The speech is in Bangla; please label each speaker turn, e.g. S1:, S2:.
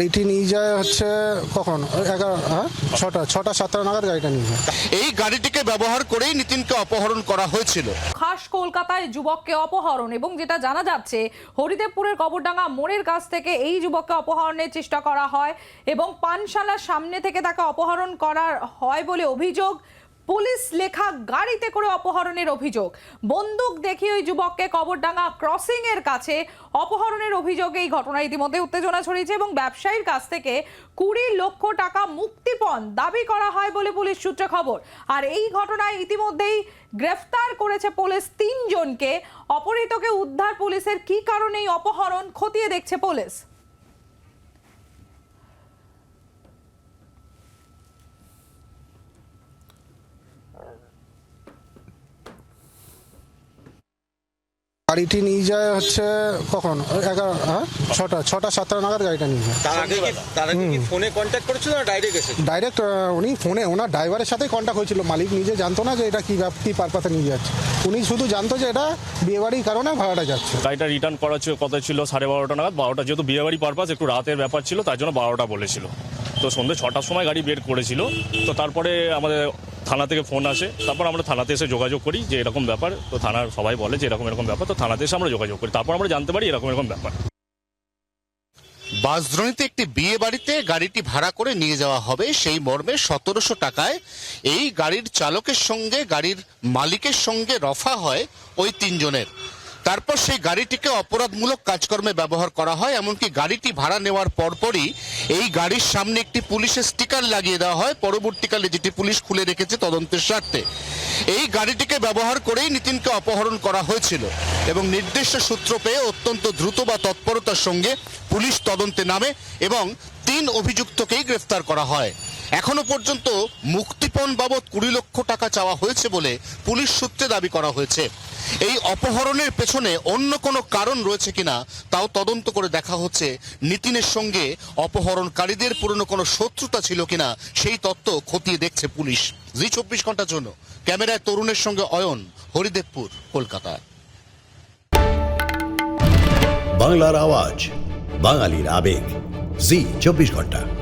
S1: গাড়িটি নিয়ে যায় হচ্ছে কখন? এগারো হ্যাঁ? ছটা ছটা সাতটা নাগাদ গাড়িটা নিয়ে যায়।
S2: এই গাড়িটিকে ব্যবহার করেই নিতিনকে অপহরণ করা হয়েছিল।
S3: খাস কলকাতায় যুবককে অপহরণ এবং যেটা জানা যাচ্ছে হরিদেবপুরের কবরডাঙ্গা মোড়ের কাছ থেকে এই যুবককে অপহরণের চেষ্টা করা হয় এবং পানশালার সামনে থেকে তাকে অপহরণ করার হয় বলে অভিযোগ। পুলিশ লেখা গাড়িতে করে অপহরণের অভিযোগ। বন্দুক দেখিয়ে ওই যুবককে কবরডাঙ্গা ক্রসিং এর কাছে অপহরণের অভিযোগে এই ঘটনা ইতিমধ্যে উত্তেজনা ছড়িয়েছে এবং ব্যবসায়ীর কাছ থেকে কুড়ি লক্ষ টাকা মুক্তিপণ দাবি করা হয় বলে পুলিশ সূত্রে খবর। আর এই ঘটনায় ইতিমধ্যেই গ্রেফতার করেছে পুলিশ তিনজনকে। অপহৃতকে উদ্ধার পুলিশের কি কারণে অপহরণ খতিয়ে দেখছে পুলিশ?
S1: গাড়িটি নিয়ে যায় হচ্ছে কখন? এগারো হ্যাঁ? ছটা ছটা সাতটা নাগাদ গাড়িটা নিয়ে যায়।
S4: তার আগে কি তার আগে কি ফোনে কন্ট্যাক্ট করেছিল না ডাইরেক্ট
S1: ডাইরেক্ট উনি ফোনে ওনার ড্রাইভারের সাথেই কন্ট্যাক্ট হয়েছিল। মালিক নিজে জানতো না যে এটা কী কী পারপাতে নিয়ে যাচ্ছে। উনি শুধু জানতো যে এটা বিয়েবাড়ির কারণে ভাড়াটা যাচ্ছে।
S5: গাড়িটা রিটার্ন করার ছিল কথা ছিল সাড়ে বারোটা নাগাদ। বারোটা যেহেতু বিয়েবাড়ি পারপাস একটু রাতের ব্যাপার ছিল তার জন্য বারোটা বলেছিল। তো সন্ধ্যে ছটার সময় গাড়ি বের করেছিল। তো তারপরে আমাদের থানা থেকে ফোন আসে, তারপর আমরা থানাতে এসে যোগাযোগ করি যে এরকম ব্যাপার। তো থানার সবাই বলে যে এরকম এরকম ব্যাপার, তো থানাতে এসে আমরা যোগাযোগ করি। তারপর আমরা জানতে পারি এরকম এরকম ব্যাপার।
S2: বাসদ্রোণীতে একটি বিয়ে বাড়িতে গাড়িটি ভাড়া করে নিয়ে যাওয়া হবে, সেই মর্মে সতেরোশো টাকায় এই গাড়ির চালকের সঙ্গে, গাড়ির মালিকের সঙ্গে রফা হয় ওই তিনজনের। তারপর সেই গাড়িটিকে অপরাধমূলক কাজকর্মে ব্যবহার করা হয়, এমনকি গাড়িটি ভাড়া নেওয়ার পরপরই এই গাড়ির সামনে একটি পুলিশের স্টিকার লাগিয়ে দেওয়া হয়। পরবর্তীকালে যেটি পুলিশ খুলে রেখেছে তদন্তের স্বার্থে। এই গাড়িটিকে ব্যবহার করেই নিতিনকে অপহরণ করা হয়েছিল এবং নির্দিষ্ট সূত্র পেয়ে অত্যন্ত দ্রুত বা তৎপরতার সঙ্গে পুলিশ তদন্তে নামে এবং তিন অভিযুক্তকেই গ্রেফতার করা হয়। এখনও পর্যন্ত মুক্তিপণ বাবদ কুড়ি লক্ষ টাকা চাওয়া হয়েছে বলে পুলিশ সূত্রে দাবি করা হয়েছে। এই অপহরণের পেছনে অন্য কোনো কারণ রয়েছে কিনা তাও তদন্ত করে দেখা হচ্ছে। নিতিনের সঙ্গে অপহরণকারীদের পুরনো কোনো শত্রুতা ছিল কিনা সেই তত্ত্ব খতিয়ে দেখছে পুলিশ। জি চব্বিশ ঘণ্টার জন্য। ক্যামেরায় তরুণের সঙ্গে অয়ন, হরিদেবপুর, কলকাতা।
S6: বাংলার আওয়াজ, বাঙালির আবেগ। জি চব্বিশ ঘণ্টা।